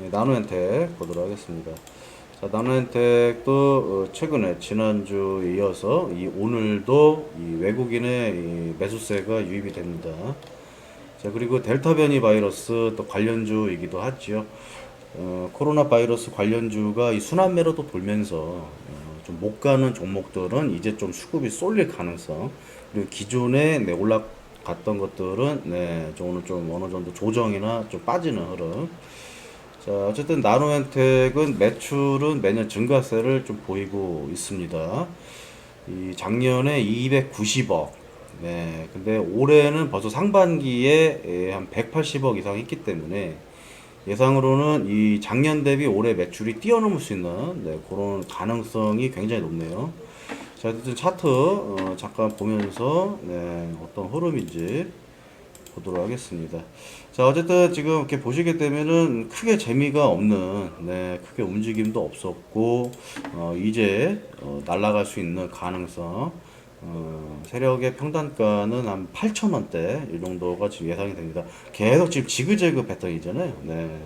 네, 나노엔텍 보도록 하겠습니다. 자, 나노엔텍도 어, 최근에 지난주에 이어서 이 오늘도 이 외국인의 이 매수세가 유입이 됩니다. 자, 그리고 델타 변이 바이러스 또 관련주이기도 하지요. 어, 코로나 바이러스 관련주가 이 순환매로도 돌면서 어, 좀못 가는 종목들은 이제 좀 수급이 쏠릴 가능성 그리고 기존에 네, 올라갔던 것들은 네, 좀 오늘 좀 어느 정도 조정이나 좀 빠지는 흐름. 자, 어쨌든 나노엔텍은 매출은 매년 증가세를 좀 보이고 있습니다. 이 작년에 290억. 네. 근데 올해는 벌써 상반기에 예, 한 180억 이상 했기 때문에 예상으로는 이 작년 대비 올해 매출이 뛰어넘을 수 있는 네, 그런 가능성이 굉장히 높네요. 자, 어쨌든 차트 어, 잠깐 보면서 네, 어떤 흐름인지 보도록 하겠습니다. 자, 어쨌든 지금 이렇게 보시게 되면은 크게 재미가 없는, 네, 크게 움직임도 없었고, 어, 이제, 어, 날아갈 수 있는 가능성, 어, 세력의 평단가는 한 8,000원대, 이 정도가 지금 예상이 됩니다. 계속 지금 지그재그 패턴이잖아요. 네.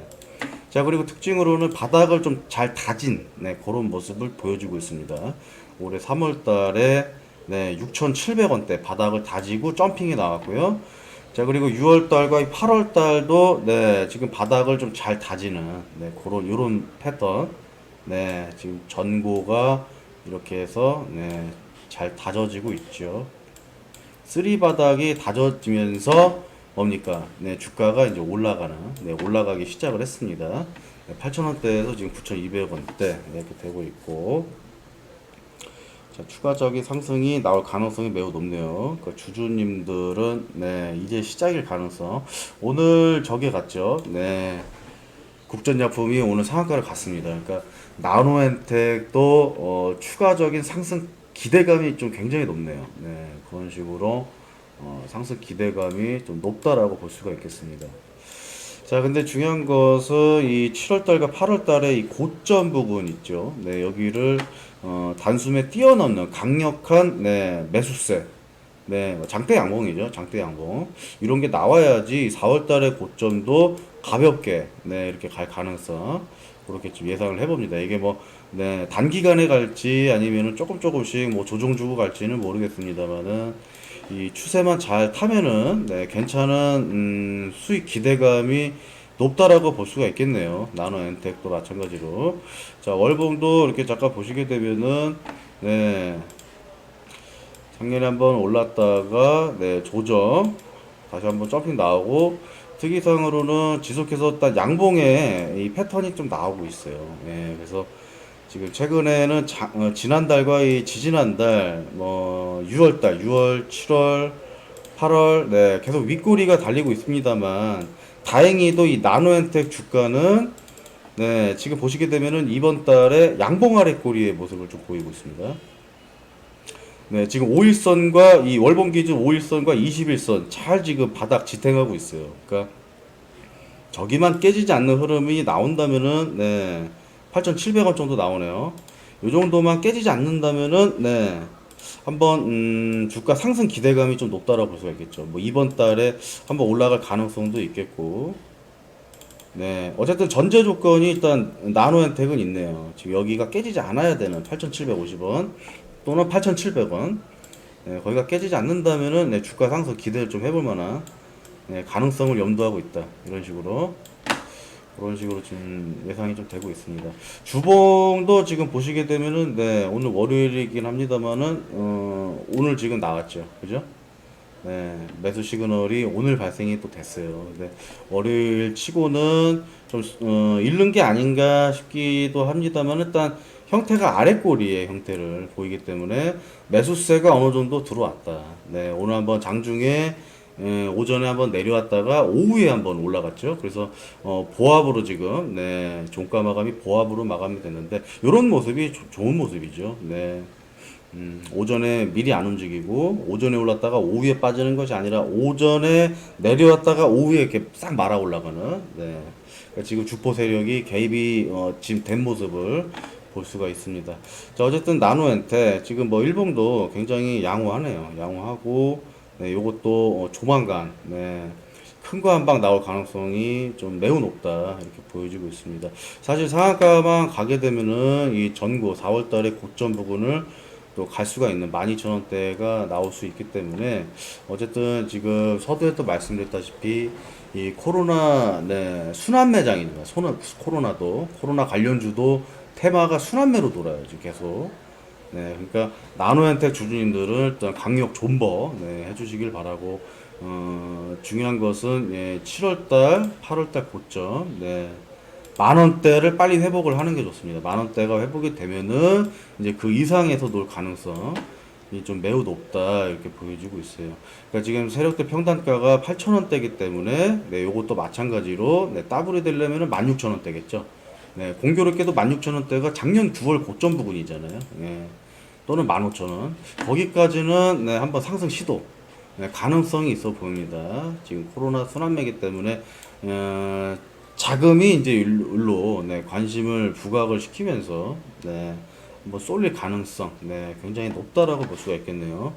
자, 그리고 특징으로는 바닥을 좀 잘 다진, 네, 그런 모습을 보여주고 있습니다. 올해 3월 달에, 네, 6,700원대 바닥을 다지고 점핑이 나왔고요. 자, 그리고 6월 달과 8월 달도, 네, 지금 바닥을 좀 잘 다지는, 네, 그런, 요런 패턴. 네, 지금 전고가 이렇게 해서, 네, 잘 다져지고 있죠. 쓰리 바닥이 다져지면서 뭡니까? 네, 주가가 이제 올라가는, 네, 올라가기 시작을 했습니다. 네, 8,000원대에서 지금 9,200원대 네, 이렇게 되고 있고, 자, 추가적인 상승이 나올 가능성이 매우 높네요. 그 주주님들은 네, 이제 시작일 가능성. 오늘 저게 갔죠. 네. 국전약품이 오늘 상한가를 갔습니다. 그러니까 나노엔텍도 어, 추가적인 상승 기대감이 좀 굉장히 높네요. 네, 그런 식으로 어, 상승 기대감이 좀 높다라고 볼 수가 있겠습니다. 자, 근데 중요한 것은 이 7월달과 8월달에 이 고점 부분 있죠. 네, 여기를 어, 단숨에 뛰어넘는 강력한 네, 매수세. 네, 뭐 장대 양봉이죠. 장대 양봉. 이런 게 나와야지 4월달에 고점도 가볍게 네, 이렇게 갈 가능성 그렇게 좀 예상을 해봅니다. 이게 뭐 네, 단기간에 갈지 아니면은 조금 조금씩 뭐 조정 주고 갈지는 모르겠습니다만은 이 추세만 잘 타면은 네, 괜찮은 음, 수익 기대감이 높다라고 볼 수가 있겠네요. 나노 엔텍도 마찬가지로. 자, 월봉도 이렇게 잠깐 보시게 되면은 네. 작년에 한번 올랐다가 네, 조정 다시 한번 점핑 나오고 특이상으로는 지속해서 딱 양봉에 이 패턴이 좀 나오고 있어요. 예, 그래서 지금 최근에는 자, 어, 지난달과 이 지지난달 뭐 6월달, 6월, 7월, 8월 네, 계속 윗꼬리가 달리고 있습니다만 다행히도 이 나노엔텍 주가는 네, 지금 보시게 되면은 이번 달에 양봉 아래 꼬리의 모습을 좀 보이고 있습니다. 네, 지금 5일선과 이 월봉 기준 5일선과 21선 잘 지금 바닥 지탱하고 있어요. 그러니까 저기만 깨지지 않는 흐름이 나온다면은 네, 8,700원 정도 나오네요. 이 정도만 깨지지 않는다면은 네, 한번 음, 주가 상승 기대감이 좀 높다라고 볼 수가 있겠죠. 뭐 이번 달에 한번 올라갈 가능성도 있겠고. 네, 어쨌든 전제 조건이 일단 나노엔텍은 있네요. 지금 여기가 깨지지 않아야 되는 8,750원 또는 8,700원. 네, 거기가 깨지지 않는다면은 네, 주가 상승 기대를 좀 해볼 만한 네, 가능성을 염두하고 있다. 이런 식으로 그런 식으로 지금 예상이 좀 되고 있습니다. 주봉도 지금 보시게 되면은 네, 오늘 월요일이긴 합니다만은 어, 오늘 지금 나왔죠. 그죠? 네, 매수 시그널이 오늘 발생이 또 됐어요. 근데 월요일 치고는 좀 어, 잃는 게 아닌가 싶기도 합니다만 일단 형태가 아래 꼬리의 형태를 보이기 때문에 매수세가 어느 정도 들어왔다. 네, 오늘 한번 장중에 예, 오전에 한번 내려왔다가 오후에 한번 올라갔죠. 그래서 어, 보합으로 지금 네, 종가 마감이 보합으로 마감이 됐는데 이런 모습이 조- 좋은 모습이죠. 네. 음, 오전에 미리 안 움직이고 오전에 올랐다가 오후에 빠지는 것이 아니라 오전에 내려왔다가 오후에 이렇게 싹 말아 올라가는 네. 그러니까 지금 주포 세력이 개입이 어, 지금 된 모습을 볼 수가 있습니다. 자 어쨌든 나노엔테 지금 뭐 일봉도 굉장히 양호하네요. 양호하고 네, 요것도 어, 조만간 네, 큰 거 한 방 나올 가능성이 좀 매우 높다 이렇게 보여지고 있습니다. 사실 상한가만 가게 되면은 이 전고 4월달에 고점 부근을 또 갈 수가 있는 12,000원대가 나올 수 있기 때문에 어쨌든 지금 서두에도 말씀드렸다시피 이 코로나 네, 순환 매장입니다. 코로나도 코로나 관련주도 테마가 순환매로 돌아요 지금 계속. 네, 그러니까 나노현택 주주님들은 일단 강력 존버 네, 해주시길 바라고 어, 중요한 것은 예, 7월달, 8월달 고점 네, 만 원대를 빨리 회복을 하는 게 좋습니다. 만 원대가 회복이 되면은 이제 그 이상에서 놀 가능성 이 좀 매우 높다 이렇게 보여지고 있어요. 그러니까 지금 세력대 평단가가 8,000원대이기 때문에 네, 요것도 마찬가지로 네, 더블이 되려면은 16,000원대겠죠. 네, 공교롭게도 16,000원대가 작년 9월 고점 부근이잖아요. 예. 또는 15,000원. 거기까지는 네, 한번 상승 시도 네, 가능성이 있어 보입니다. 지금 코로나 순환매기 때문에 어, 자금이 이제 일로 네, 관심을 부각을 시키면서 네, 한번 쏠릴 가능성 네, 굉장히 높다라고 볼 수가 있겠네요.